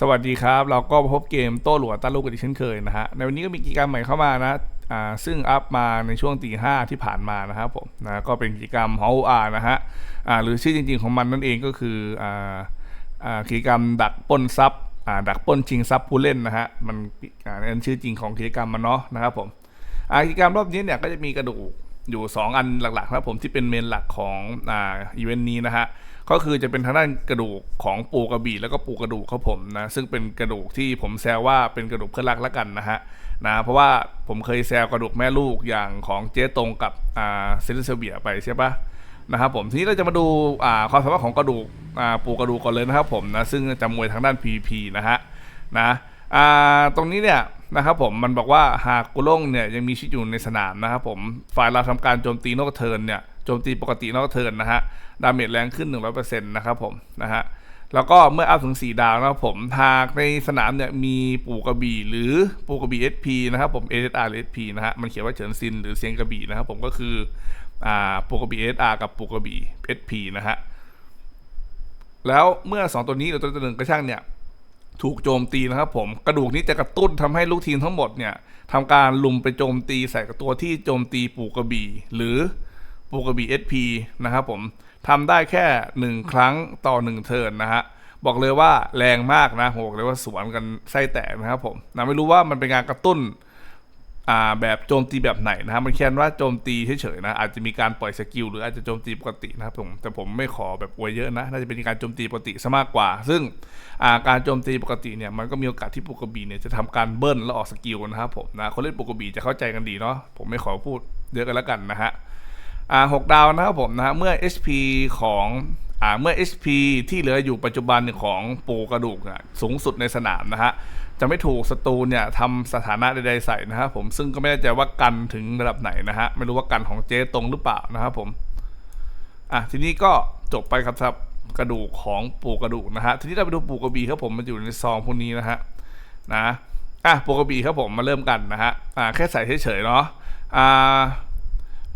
สวัสดีครับ เราก็พบเกมโต้หลวตาลูกกันอีกเช่นเคยนะฮะในวันนี้ก็มีกิจกรรมใหม่เข้ามานะอ่าซึ่งอัพมาในช่วงตีห้าที่ผ่านมานะครับผมนะก็เป็นกิจกรรมฮออาร์นะฮะอ่าหรือชื่อจริง ๆของมันนั่นเองก็คืออ่าอ่ากิจกรรมดักปล้นทรัพย์อ่าดักปล้นชิงทรัพย์ผู้เล่นนะฮะมันอ่านั่นชื่อจริงของกิจกรรมมันเนาะนะครับผมอ่ากิจกรรมรอบนี้เนี่ยก็จะมีกระดูกอยู่ 2 อันหลักๆนะครับผมที่เป็นเมนหลักของอ่าอีเวนต์นี้นะฮะ ก็คือจะเป็นทางด้านกระดูกของปูกระบี่แล้วก็ปูกระดูกครับผมนะซึ่งเป็นกระดูกที่ผมแซวว่าเป็นกระดูกเพื่อนรักแล้วกันนะฮะนะเพราะว่าผมเคยแซวกระดูกแม่ลูกอย่างของเจ๊ตรงกับอ่าเซนเซเบียไปใช่ปะนะครับผมทีนี้เราจะมาดูอ่าความสามารถของกระดูกอ่าปูกระดูกก่อนเลยนะครับผมนะซึ่งจะมวยทางด้าน PP นะฮะนะอ่าตรงนี้เนี่ยนะครับผมมันบอกว่าหากกุล่งเนี่ยยังมีชีวิตอยู่ในสนามนะครับผมฝ่ายเราทำการโจมตีนกเทินเนี่ย โจมตีปกตินอกเทิร์นนะฮะ ดาเมจแรงขึ้น 100%นะครับผมนะฮะ แล้วก็เมื่ออัพถึง 4 ดาวนะครับผมหากในสนามเนี่ยมีปูกระบี่หรือปูกระบี่ SP นะครับผม SSR หรือ SP นะฮะ มันเขียนว่าเฉินซินหรือเซียงกระบี่นะครับผมก็คืออ่าปูกระบี่ SSR กับปูกระบี่ SP นะฮะ แล้วเมื่อ 2 ตัวนี้หรือตัวตัวหนึ่งก็ช่างเนี่ยถูกโจมตีนะครับผมกระดูกนี้จะกระตุ้นทำให้ลูกทีมทั้งหมดเนี่ยทำการลุมไปโจมตีใส่กับตัวที่โจมตีปูกระบี่ หรือ ปูกระบี่ SP นะครับผมทำได้แค่หนึ่งครั้งต่อหนึ่งเทิร์นนะฮะบอกเลยว่าแรงมากนะโหบอกเลยว่าสวนกันไส้แตกนะครับผมนะไม่รู้ว่ามันเป็นการกระตุ้นแบบโจมตีแบบไหนนะฮะมันแค่ว่าโจมตีเฉยๆนะอาจจะมีการปล่อยสกิลหรืออาจจะโจมตีปกตินะครับผมแต่ผมไม่ขอแบบอวยเยอะนะน่าจะเป็นการโจมตีปกติซะมากกว่า ซึ่งาการโจมตีปกติเนี่ยมันก็มีโอกาสที่ปกบีเนี่ยจะทำการเบิ้ลแล้วออกสกิลนะครับผมนะคนเล่นปกบีจะเข้าใจกันดีเนาะผมไม่ขอพูดเยอะกันแล้วกันนะฮะ หกดาวนะครับผมนะฮะเมื่อ HP ของอเมื่อ HP ที่เหลืออยู่ปัจจุบันของปูกระดูกสูงสุดในสนามนะฮะจะไม่ถูกศัตรูเนี่ยทำสถานะใดๆใส่นะครับผมซึ่งก็ไม่แน่ใจว่ากันถึงระดับไหนนะฮะไม่รู้ว่ากันของเจ๊ตรงหรือเปล่านะครับผมอะทีนี้ก็จบไปครับสำหรับกระดูกของปูกระดูกนะฮะทีนี้เราไปดูปูกระบี่ครับผมมันอยู่ในซองพวกนี้นะฮะนะอะปูกระบี่ครับผมมาเริ่มกันนะฮะอ่าแค่ใส่เฉยๆเนาะอ่า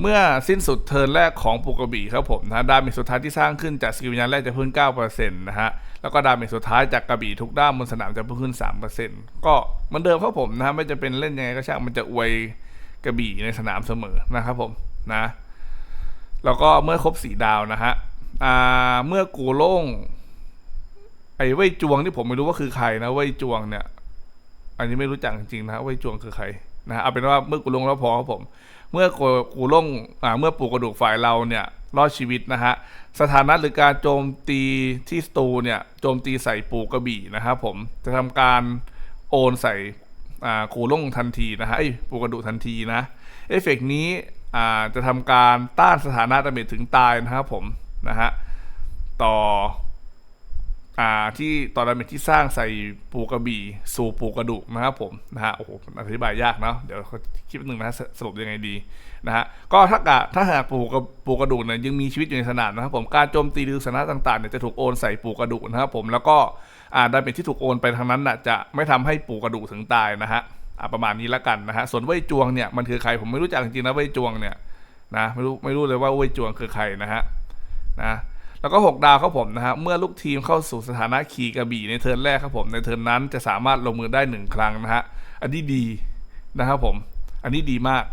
เมื่อสิ้นสุดเทิร์นแรกของปูกบีครับผมนะดาเมจสุดท้ายที่สร้างขึ้นจากสกิลวิญญาณแรกจะเพิ่ม9%นะฮะแล้วก็ดาเมจสุดท้ายจากกระบี่ทุกด้ามบนสนามจะเพิ่มขึ้น 3%ก็เหมือนเดิมครับผมนะไม่จะเป็นเล่นยังไงก็ช่างมันจะอวยกระบี่ในสนามเสมอนะครับผมนะแล้วก็เมื่อครบสีดาวนะฮะเมื่อกูโล่งไอ้เว่ยจวงที่ผมไม่รู้ว่าคือใครนะเว่ยจวงเนี่ย อันนี้ไม่รู้จักจริงๆนะเว่ยจวงคือใครนะฮะเอาเป็นว่าเมื่อกูลงแล้วพอครับผม เมื่อกูลงอ่าเมื่อปูกระดูกฝ่ายเราเนี่ยรอดชีวิตนะฮะสถานะหรือการโจมตีที่สตูเนี่ยโจมตีใส่ปูกระบี่นะครับผมจะทำการโอนใส่อ่ากูลงทันทีนะฮะไอ้ยปูกระดูกทันทีนะเอฟเฟกต์นี้จะทำการต้านสถานะดาเมจถึงตายนะครับผมนะฮะต่อ อ่าที่ต่อดาเมจที่สร้างใส่ปูกระบี่สู่ปูกระดูกนะครับผมนะฮะโอ้โหอธิบายยากเนาะเดี๋ยวคลิปหนึ่งนะสสรุปยังไงดีนะฮะก็ถ้ากะถ้าหากปูกระปูกระดูกเนี่ยยังมีชีวิตอยู่ในสนามนะครับผมการโจมตีหรือสถานะต่างๆเนี่ยจะถูกโอนใส่ปูกระดูกนะครับผมแล้วก็อ่าดาเมจที่ถูกโอนไปทางนั้นน่ะจะไม่ทำให้ปูกระดูกถึงตายนะฮะอะประมาณนี้ละกันนะฮะส่วนเว่ยจวงเนี่ยมันคือใครผมไม่รู้จักจริงๆนะเว่ยจวงเนี่ยนะไม่รู้ไม่รู้เลยว่าเว่ยจวงคือใครนะฮะนะ แล้วก็ 6 ดาวครับผมนะฮะเมื่อลูกทีมเข้าสู่สถานะขี่กระบี่ในเทิร์นแรกครับผมในเทิร์นนั้นจะสามารถลงมือได้หนึ่งครั้งนะฮะอันนี้ดีนะครับผม อันนี้ดีมาก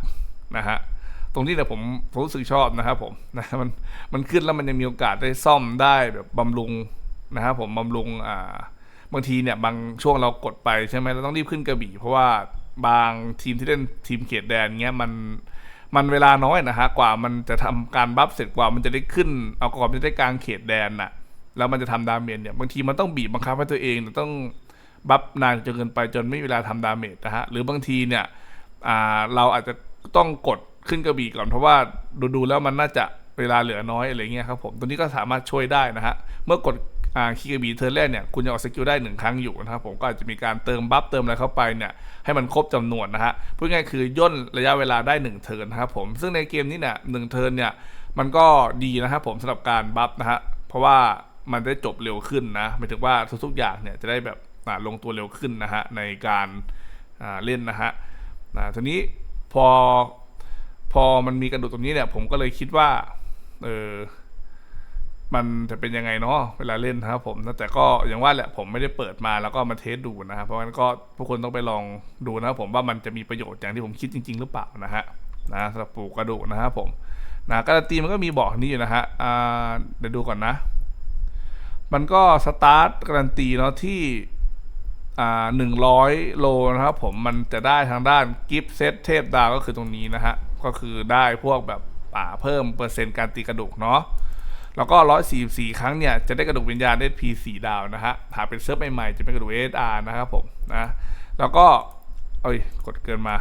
นะฮะตรงนี้เนี่ยผมผมรู้สึกชอบนะครับผมนะมันมันขึ้นแล้วมันยังมีโอกาสได้ซ่อมได้แบบบำรุงนะครับผมบำรุงอ่าบางทีเนี่ยบางช่วงเรากดไปใช่ไหมเราต้องรีบขึ้นกระบี่เพราะว่าบางทีมที่เล่นทีมเขตแดนเงี้ยมัน มันเวลาน้อยนะฮะกว่ามันจะทำการบัฟเสร็จกว่ามันจะได้ขึ้น เอาก่อนจะได้กลางเขตแดนน่ะ แล้วมันจะทำดาเมจเนี่ยบางทีมันต้องบีบบังคับให้ตัวเองต้องบัฟนานจนเกินไปจนไม่มีเวลาทำดาเมจนะฮะหรือบางทีเนี่ยอ่าเราอาจจะต้องกดขึ้นกระบี่ก่อนเพราะว่าดูๆแล้วมันน่าจะเวลาเหลือน้อยอะไรเงี้ยครับผมตัวนี้ก็สามารถช่วยได้นะฮะเมื่อกด คีกบีเทิร์นแรกเนี่ยคุณจะออกสกิลได้หนึ่งครั้งอยู่นะครับผมก็อาจจะมีการเติมบัฟเติมอะไรเข้าไปเนี่ยให้มันครบจำนวนนะฮะพูดง่ายคือย่นระยะเวลาได้1เทิร์นนะครับผมซึ่งในเกมนี้เนี่ยหนึ่งเทิร์นเนี่ยมันก็ดีนะครับผมสำหรับการบัฟนะฮะเพราะว่ามันได้จบเร็วขึ้นนะหมายถึงว่าทุกๆอย่างเนี่ยจะได้แบบลงตัวเร็วขึ้นนะฮะในการาเล่นนะฮะนะทีนี้พอพอมันมีกระดูกตรงนี้เนี่ยผมก็เลยคิดว่าเออ มันจะเป็นยังไงเนาะเวลาเล่นนะครับผมแต่ก็อย่างว่าแหละผมไม่ได้เปิดมาแล้วก็มาเทสดูนะครับเพราะงั้นก็ทุกคนต้องไปลองดูนะครับผมว่ามันจะมีประโยชน์อย่างที่ผมคิดจริง ๆ หรือเปล่านะฮะนะสำหรับปลูกกระดูกนะครับผมนะการันตีมันก็มีบอกนี้อยู่นะฮะอ่าเดี๋ยวดูก่อนนะ มันก็สตาร์ทการันตีเนาะที่อ่าหนึ่งร้อยโลนะครับผมมันจะได้ทางด้านกิฟต์เซตเทพดาวก็คือตรงนี้นะฮะก็คือได้พวกแบบป่าเพิ่มเปอร์เซ็นต์การตีกระดูกเนาะ แล้วก็ 144 ครั้งเนี่ยจะได้กระดูกวิญญาณได้ P4 ดาวนะฮะหากเป็นเซิร์ฟใหม่ๆจะเป็นกระดูก SR นะครับผมนะแล้วก็เอ้ยกดเกินมา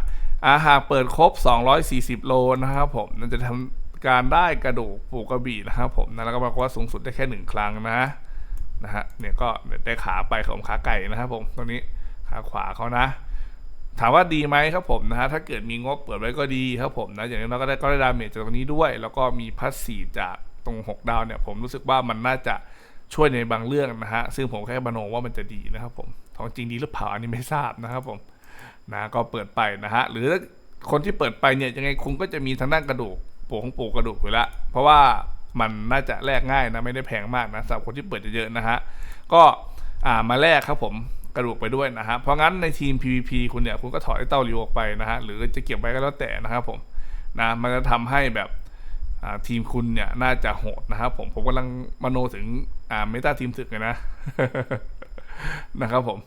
อาหากเปิดครบ 240 โลนะครับผมนั่นจะทำการได้กระดูกปูกระบี่นะครับผมนะแล้วก็บอกว่าสูงสุดได้แค่หนึ่งครั้งนะนะฮะเนี่ยก็ได้ขาไปของขาไก่นะครับผมตรงนี้ขาขวาเขานะถามว่าดีไหมครับผมนะฮะถ้าเกิดมีงบเปิดไว้ก็ดีครับผมนะอย่างนี้เราก็ได้ก็ได้ดาเมจจากตรงนี้ด้วย แล้วก็มีพัสซีจาก ตรง 6 ดาวเนี่ยผมรู้สึกว่ามันน่าจะช่วยในบางเรื่องนะฮะซึ่งผมแค่บรรโนว่ามันจะดีนะครับผมของจริงดีหรือเปล่าอันนี้ไม่ทราบนะครับผมนะก็เปิดไปนะฮะหรือคนที่เปิดไปเนี่ยยังไงคุณก็จะมีทางด้านกระดูกปูของปูกระดูกอยู่แล้วเพราะว่ามันน่าจะแลกง่ายนะไม่ได้แพงมากนะสำหรับคนที่เปิดเยอะๆนะฮะก็อ่ามาแลกครับผมกระดูกไปด้วยนะฮะเพราะงั้นในทีม PVP คุณเนี่ยคุณก็ถอดไอ้เต้าริวออกไปนะฮะหรือจะเก็บไว้ก็แล้วแต่นะครับผมนะมันจะทำให้แบบ ทีมคุณเนี่ยน่าจะโหดนะครับผมผมกำลังมโนถึงเมตาทีมศึกเลยนะนะครับผม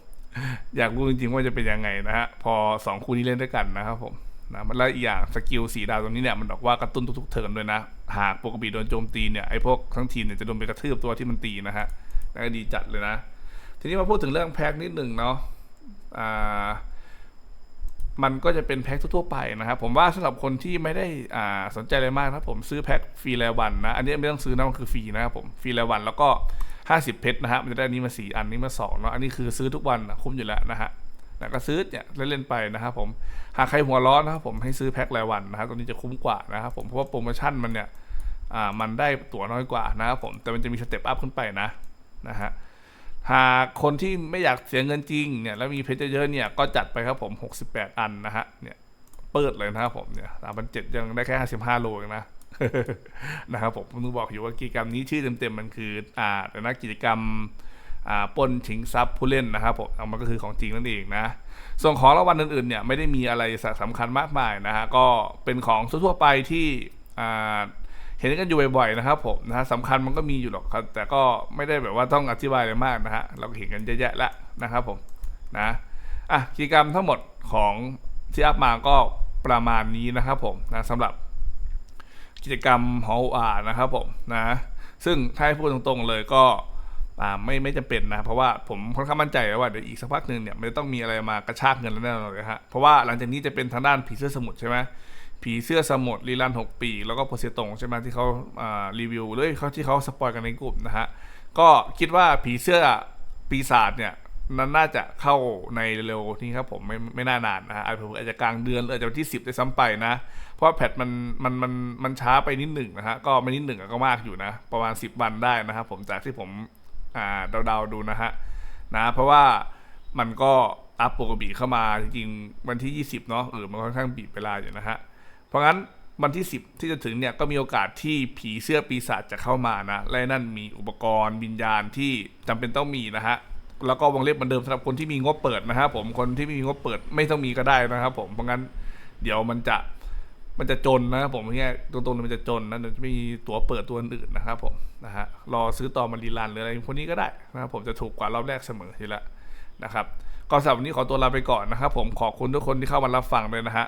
อยากรู้จริงๆว่าจะเป็นยังไงนะฮะพอสองคู่นี้เล่นด้วยกันนะครับผมนะมันแล้วอีกอย่างสกิลสีดาวตรงนี้เนี่ยมันบอกว่ากระตุ้นทุกๆเทิร์นด้วยนะ หากปกติโดนโจมตีเนี่ยไอ้พวกทั้งทีมเนี่ยจะโดนไปกระทืบตัวที่มันตีนะฮะแล้วก็ดีจัดเลยนะ ทีนี้มาพูดถึงเรื่องแพ็คนิดหนึ่งเนาะอ่า มันก็จะเป็นแพ็คทั่วๆไปนะครับผมว่าสำหรับคนที่ไม่ได้อ่าสนใจอะไรมากนะผมซื้อแพ็คฟรีรายวันนะอันนี้ไม่ต้องซื้อนะมันคือฟรีนะครับผมฟรีรายวันแล้วก็ 50 เพชรนะฮะมันจะได้อนนี้มา 4 อันนี้มา2เนาะอันนี้คือซื้อทุกวันนะคุ้มอยู่แล้วนะฮะแล้วก็ซื้อเนี่ยเล่นๆไปนะครับผมหากใครหัวร้อนนะครับผมให้ซื้อแพ็ครายวันนะครับตรงนี้จะคุ้มกว่านะครับผมเพราะว่าโปรโมชั่นมันเนี่ยอ่ามันได้ตั๋วน้อยกว่านะครับผมแต่มันจะมีสเต็ปอัพขึ้นไปนะนะฮะ หากคนที่ไม่อยากเสียเงินจริงเนี่ยแล้วมีเพชรเยอะๆเนี่ยก็จัดไปครับผม 68 อันนะฮะเนี่ยเปิดเลยนะครับผมเนี่ยสามพันเจ็ดยังได้แค่55โลเองนะนะครับผมผมต้องบอกอยู่ว่ากิจกรรมนี้ชื่อเต็มๆมันคืออ่าแต่นักกิจกรรมอ่าปนชิงทรัพย์ผู้เล่นนะครับผมเอามันก็คือของจริงนั่นเองนะส่วนของรางวัลอื่นๆเนี่ยไม่ได้มีอะไรสำคัญมากมายนะฮะก็เป็นของทั่วๆไปที่อ่า เห็นกันอยู่บ่อยๆนะครับผมนะฮะสำคัญมันก็มีอยู่หรอกครับ แต่ก็ไม่ได้แบบว่าต้องอธิบายอะไรมากนะฮะเราเห็นกันเยอะแยะแล้วนะครับผมนะอะกิจกรรมทั้งหมดของที่อัพมาก็ประมาณนี้นะครับผมนะสำหรับกิจกรรมฮอลอาร์นะครับผมนะซึ่งถ้าให้พูดตรงๆเลยก็ไม่ไม่จำเป็นนะ เพราะว่าผมค่อนข้างมั่นใจว่าเดี๋ยวอีกสักพักหนึ่งเนี่ยมันจะต้องมีอะไรมากระชากเงินแล้วแน่นอนเลยฮะเพราะว่าหลังจากนี้จะเป็นทางด้านผีเสื้อสมุทรใช่ไหม ผีเสื้อสมุทรลีลันหกปี แล้วก็โพเซตงใช่ไหมที่เขารีวิวเลยเขาที่เขาสปอยกันในกลุ่มนะฮะ ก็คิดว่าผีเสื้อปีศาจเนี่ยนั้นน่าจะเข้าในเร็วๆนี้ครับผมไม่ไม่น่านานนะฮะอาจจะอาจจะกลางเดือนหรืออาจจะวันที่สิบได้ซ้ำไปนะ เพราะว่าแพทมันมันมันมันช้าไปนิดหนึ่งนะฮะก็ไม่นิดหนึ่งก็มากอยู่นะ ประมาณสิบวันได้นะครับผมจากที่ผมอ่าเดาๆดูนะฮะนะเพราะว่ามันก็อัพปกติเข้ามาจริงๆวันที่ 20 เนาะเออมันค่อนข้างบีบเวลาอยู่นะฮะ ราะงั้นวันที่ 10 ที่จะถึงเนี่ยก็มีโอกาสที่ผีเสื้อปีศาจจะเข้ามานะและนั่นมีอุปกรณ์วิญญาณที่จำเป็นต้องมีนะฮะแล้วก็วงเล็บเหมือนเดิมสำหรับคนที่มีงบเปิดนะครับผมคนที่ไม่มีงบเปิดไม่ต้องมีก็ได้นะครับผมเพราะงั้นเดี๋ยวมันจะมันจะจนนะครับผมแค่ยตรงๆมันจะจนนะเดี๋ยวจะมีตั๋วเปิดตัวอื่นนะครับผมนะฮะรอซื้อต่อมารีลันหรืออะไรคนนี้ก็ได้นะครับผมจะถูกกว่ารอบแรกเสมอทีละนะครับก็สำหรับวันนี้ขอตัวลาไปก่อนนะครับผมขอบคุณทุกคนที่เข้ามารับฟังเลยนะฮะ